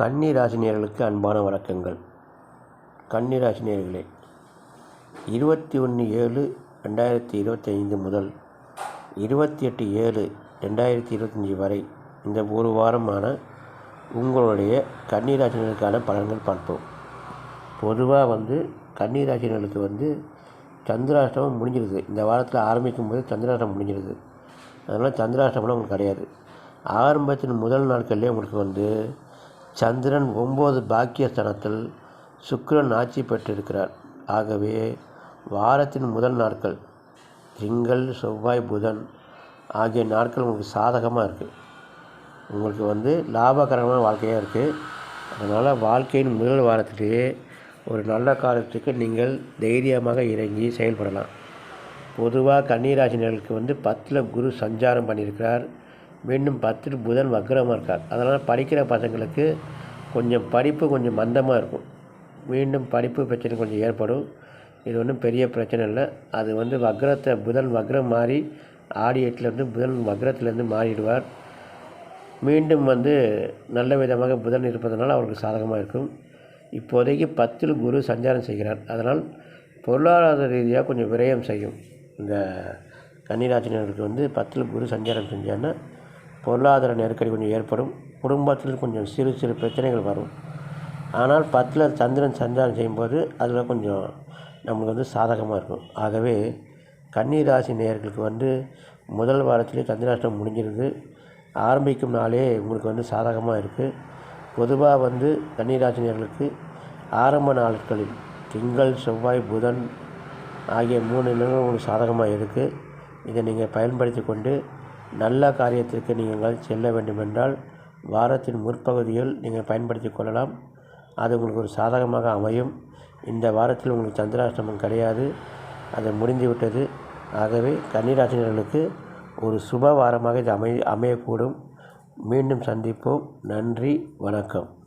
கன்னி ராசினியர்களுக்கு அன்பான வணக்கங்கள். கன்னி ராசினியர்களே இருபத்தி ஒன்று ஏழு ரெண்டாயிரத்தி இருபத்தைந்து முதல் இருபத்தி எட்டு ஏழு ரெண்டாயிரத்தி இருபத்தஞ்சி வரை இந்த ஒரு வாரமான உங்களுடைய கன்னி ராசினியர்களுக்கான பலன்கள் பார்ப்போம். பொதுவாக வந்து கன்னி ராசினியர்களுக்கு வந்து சந்திராஷ்டமம் முடிஞ்சிருது. இந்த வாரத்தில் ஆரம்பிக்கும் போது சந்திராஷ்டமம் முடிஞ்சிருது. அதனால் சந்திராஷ்டமம்லாம் உங்களுக்கு கிடையாது. ஆரம்பத்தின் முதல் நாட்கள்லேயே உங்களுக்கு வந்து சந்திரன் ஒம்பது பாக்கியஸ்தானத்தில் சுக்கிரன் ஆட்சி பெற்றிருக்கிறார். ஆகவே வாரத்தின் முதல் நாட்கள் திங்கள் செவ்வாய் புதன் ஆகிய நாட்கள் உங்களுக்கு சாதகமாக இருக்குது உங்களுக்கு வந்து லாபகரமான வாழ்க்கையாக இருக்குது அதனால் வாழ்க்கையின் முதல் வாரத்திலேயே ஒரு நல்ல காலத்துக்கு நீங்கள் தைரியமாக இறங்கி செயல்படலாம். பொதுவாக கன்னிராசினர்களுக்கு வந்து பத்தில் குரு சஞ்சாரம் பண்ணியிருக்கிறார். மீண்டும் பத்தில் புதன் வக்ரமாக இருக்கார். அதனால் படிக்கிற பசங்களுக்கு கொஞ்சம் படிப்பு கொஞ்சம் மந்தமாக இருக்கும். மீண்டும் படிப்பு பிரச்சனை கொஞ்சம் ஏற்படும். இது ஒன்றும் பெரிய பிரச்சனை இல்லை. அது வந்து வக்ரத்தை புதன் வக்ரம் மாறி ஆடி எட்டுலேருந்து புதன் வக்ரத்துலேருந்து மாறிடுவார். மீண்டும் வந்து நல்ல விதமாக புதன் இருப்பதனால் அவருக்கு சாதகமாக இருக்கும். இப்போதைக்கு பத்தில் குரு சஞ்சாரம் செய்கிறார். அதனால் பொருளாதார ரீதியாக கொஞ்சம் விரயம் செய்யும். இந்த கன்னிராசினருக்கு வந்து பத்தில் குரு சஞ்சாரம் செஞ்சான்னா பொருளாதார நெருக்கடி கொஞ்சம் ஏற்படும். குடும்பத்தில் கொஞ்சம் சிறு சிறு பிரச்சனைகள் வரும். ஆனால் பத்தில் சந்திரன் சஞ்சாரம் செய்யும்போது அதில் கொஞ்சம் நம்மளுக்கு வந்து சாதகமாக இருக்கும். ஆகவே கன்னிராசி நேயர்களுக்கு வந்து முதல் வாரத்திலே சந்திராஷ்டம் முடிஞ்சிருது. ஆரம்பிக்கும் நாளே உங்களுக்கு வந்து சாதகமாக இருக்குது பொதுவாக வந்து கன்னிராசினியர்களுக்கு ஆரம்ப நாட்களில் திங்கள் செவ்வாய் புதன் ஆகிய மூணு நிலங்களும் உங்களுக்கு சாதகமாக இருக்குது இதை நீங்கள் பயன்படுத்தி கொண்டு நல்ல காரியத்திற்கு நீங்கள் செல்ல வேண்டுமென்றால் வாரத்தின் முற்பகுதியில் நீங்கள் பயன்படுத்தி கொள்ளலாம். அது உங்களுக்கு ஒரு சாதகமாக அமையும். இந்த வாரத்தில் உங்களுக்கு சந்திராஷ்டமம் கிடையாது. அது முடிந்து விட்டது ஆகவே கன்னிராசினர்களுக்கு ஒரு சுப வாரமாக இது அமை அமையக்கூடும். மீண்டும் சந்திப்போம். நன்றி. வணக்கம்.